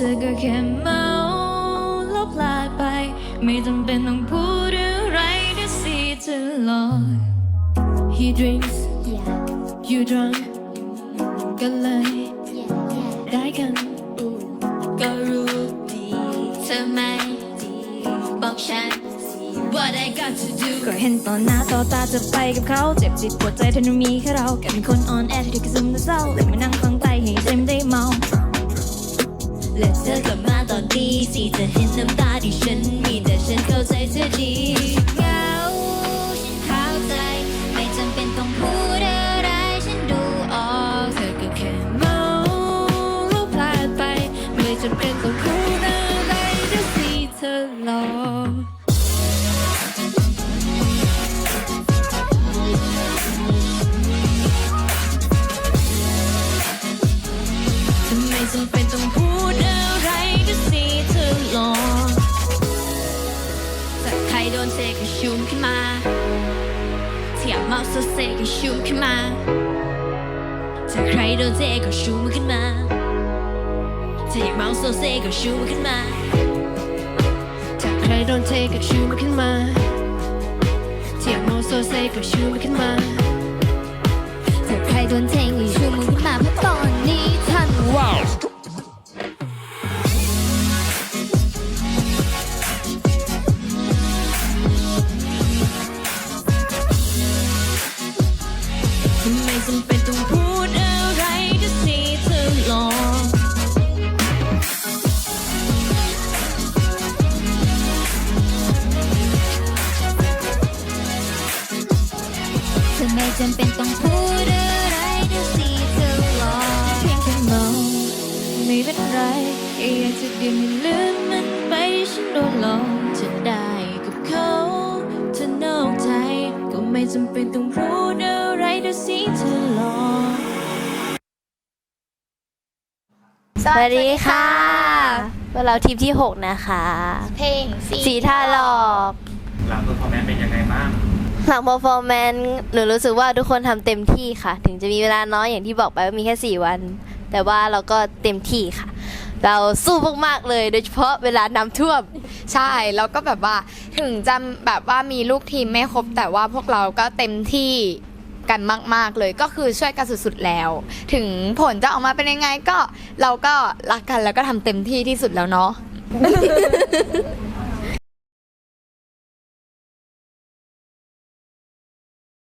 เธอก็แค่เมาแล้วพลาดไป ไม่จำเป็นต้องพูดอะไรเดี๋ยวสิเธอลอย He drinks you drunk ก็เลยได้กันก็รู้ดีเธอไม่ดีบอกฉัน What I got to do ก็เห็นต่อหน้าต่อตาจะไปกับเขา เจ็บจิตปวดใจเธอนั้นมีแค่เราแค่เป็นคนอ่อนแอที่เธอคือซึมและเศร้าเลยมานั่งฟังไป อนตีสี่จะเห็นน้ำตาที่ฉันมีแต่ฉันเข้าใจเธอดีเหงาฉันเข้าใจ ไม่จำเป็นต้องพูดอะไรฉันดูออกเธอก็แค่เมาแล้วพลาดไป ไม่จำเป็นต้องพูดอะไรเดี๋ยวสิเธอหลอกทำไมจำเป็นต้องพูด ขึ้นมาถ้าอยากเมาโซเซก็ชูขึ้นมาถ้าใครโดนเซก็ชูมันขึ้นมาถ้าอยากเมาโซเซก็ชูมันขึ้นมาถ้าใครโดนเทก็ชูมันขึ้นมาถ้าอยากเมาโซเซก็ชูมันขึ้นมาถ้าใครโดนเท จำเป็นต้องพูดอะไรก็สิเธอลองทำไม่จำเป็นต้องพูดอะไรก็สิเธอหลองเพียงแค่เมาไม่เป็นไรแค่อยากจะดื่มให้ลืมมันไปฉันโดนหลอกจะได้กับเขาเธอนอกใจก็ไม่จำเป็นต้องพูดอะไรดี๋ยวสิเธอ สวัสดีค่ะพวกเราทีมที่ 6 นะคะ เพลงสีท่าหลอกหลังเพอร์ฟอร์แมนซ์เป็นยังไงบ้าง หลัง performance หนูรู้สึกว่าทุกคนทำเต็มที่ค่ะ ถึงจะมีเวลาน้อยอย่างที่บอกไปว่ามีแค่ 4 วัน แต่ว่าเราก็เต็มที่ค่ะ เราสู้มากๆเลย โดยเฉพาะเวลาน้ำท่วม ใช่ แล้วก็แบบว่าถึงจะแบบว่ามีลูกทีมไม่ครบแต่ว่าพวกเราก็เต็มที่ กันมาก ๆ เลยก็คือช่วยกันสุดๆแล้ว ถึงผลจะออกมาเป็นยังไงก็เราก็รักกันแล้วก็ทำเต็มที่ที่สุดแล้วเนาะ